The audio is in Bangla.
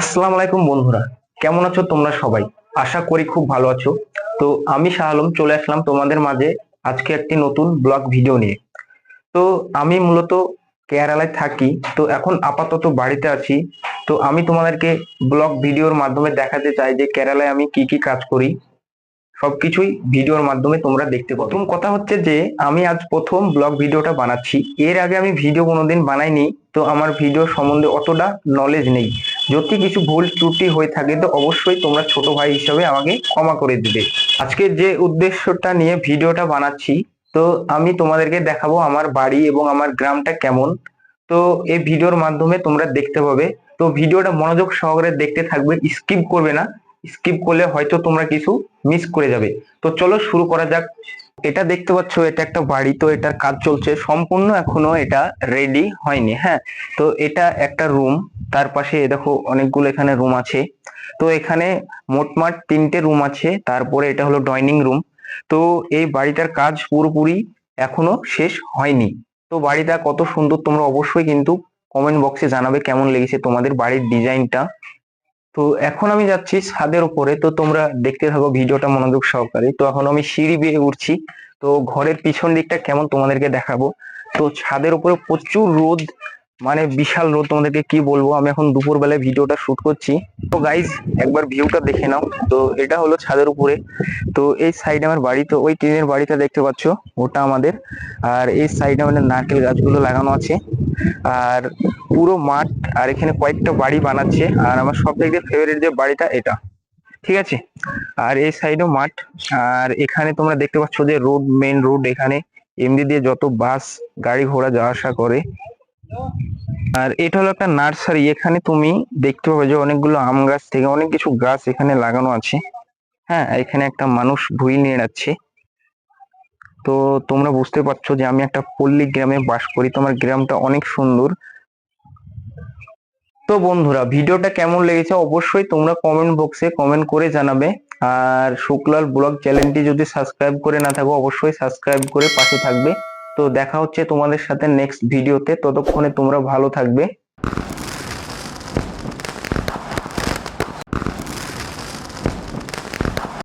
আসসালামু আলাইকুম বন্ধুরা, কেমন আছো তোমরা সবাই? আশা করি খুব ভালো আছো। তো আমি শাহ আলম চলে আসলাম তোমাদের মাঝে আজকে একটি নতুন ব্লগ ভিডিও নিয়ে। তো আমি মূলত কেরালায় থাকি, তো এখন আপাতত বাড়িতে আছি। তো আমি তোমাদেরকে ব্লগ ভিডিওর মাধ্যমে দেখাতে চাই যে কেরালায় আমি কি কি কাজ করি। সবকিছুই ভিডিওর মাধ্যমে তোমরা দেখতে পাবো প্রথম কথা হচ্ছে যে, আমি আজ প্রথম ব্লগ ভিডিওটা বানাচ্ছি। এর আগে আমি ভিডিও কোনোদিন বানাইনি, তো আমার ভিডিও সম্বন্ধে অতটা নলেজ নেই। যদি কিছু ভুল ত্রুটি হয়ে থাকে, তো অবশ্যই তোমরা ছোট ভাই হিসাবে আমাকে ক্ষমা করে দিবে। আজকে যে উদ্দেশ্যটা নিয়ে ভিডিওটা বানাচ্ছি, তো আমি তোমাদেরকে দেখাবো আমার বাড়ি এবং আমার গ্রামটা কেমন। তো এই ভিডিওর মাধ্যমে তোমরা দেখতে পাবে। তো ভিডিওটা মনোযোগ সহকারে দেখতে থাকবে, স্কিপ করবে না। স্কিপ করলে হয়তো তোমরা কিছু মিস করে যাবে। তো চলো শুরু করা যাক। এটা দেখতে পাচ্ছ, এটা একটা বাড়ি, তো এটার কাজ চলছে। সম্পূর্ণ এখনও এটা রেডি হয়নি হ্যাঁ। তো এটা একটা রুম তার পাশে দেখো অনেকগুলো এখানে রুম আছে। তো এখানে মোটমাট তিনটে রুম আছে, তারপরে এটা হলো ডাইনিং রুম তো এই বাড়িটার কাজ পুরোপুরি এখনও শেষ হয়নি। তো বাড়িটা কত সুন্দর, তোমরা অবশ্যই কিন্তু কমেন্ট বক্সে জানাবে কেমন লেগেছে তোমাদের বাড়ির ডিজাইনটা। তো এখন আমি যাচ্ছি ছাদের উপরে, তো তোমরা দেখতে থাকো ভিডিওটা মনোযোগ সহকারে। তো এখন আমি সিঁড়ি বেয়ে উঠছি, তো ঘরের পিছন দিকটা কেমন তোমাদেরকে দেখাবো। তো ছাদের উপরে প্রচুর রোদ মানে বিশাল রোদ তোমাদেরকে কি বলব? আমি এখন দুপুর বেলায় ভিডিওটা শুট করছি। তো গাইজ একবার ভিউটা দেখে নাও। তো এটা হলো ছাদের উপরে। তো এই সাইডে আমার বাড়ি, তো ওই টিনের বাড়িটা দেখতে পাচ্ছ, ওটা আমাদের। আর এই সাইডে আমাদের নারকেল গাছগুলো লাগানো আছে। আর পুরো মাঠ, আর এখানে কয়েকটা বাড়ি বানাচ্ছে। আর আমার সব থেকে ফেভারিট যে বাড়িটা এটা। ঠিক আছে? আর এই সাইডেও মাঠ। আর এখানে তোমরা দেখতে পাচ্ছ যে রোড মেন রোড এখানে। এমনি দিয়ে যত বাস গাড়ি ঘোড়া যাওয়া আসা করে। আর এটা হলো একটা নার্সারি, এখানে তুমি দেখতে পাবে যে অনেকগুলো আম গাছ থেকে অনেক কিছু গাছ এখানে লাগানো আছে। হ্যাঁ এখানে একটা মানুষ ভুই নিয়ে যাচ্ছে। তো তোমরা বুঝতে পারছ যে আমি একটা পল্লী গ্রামে বাস করি তোমার গ্রামটা অনেক সুন্দর। তো বন্ধুরা, ভিডিওটা কেমন লেগেছে অবশ্যই তোমরা কমেন্ট বক্সে কমেন্ট করে জানাবে। আর শুক্লাল ব্লগ চ্যানেলটি যদি সাবস্ক্রাইব করে না থাকো, অবশ্যই সাবস্ক্রাইব করে পাশে থাকবে। তো দেখা হচ্ছে তোমাদের সাথে নেক্সট ভিডিওতে ততক্ষণে তোমরা ভালো থাকবে।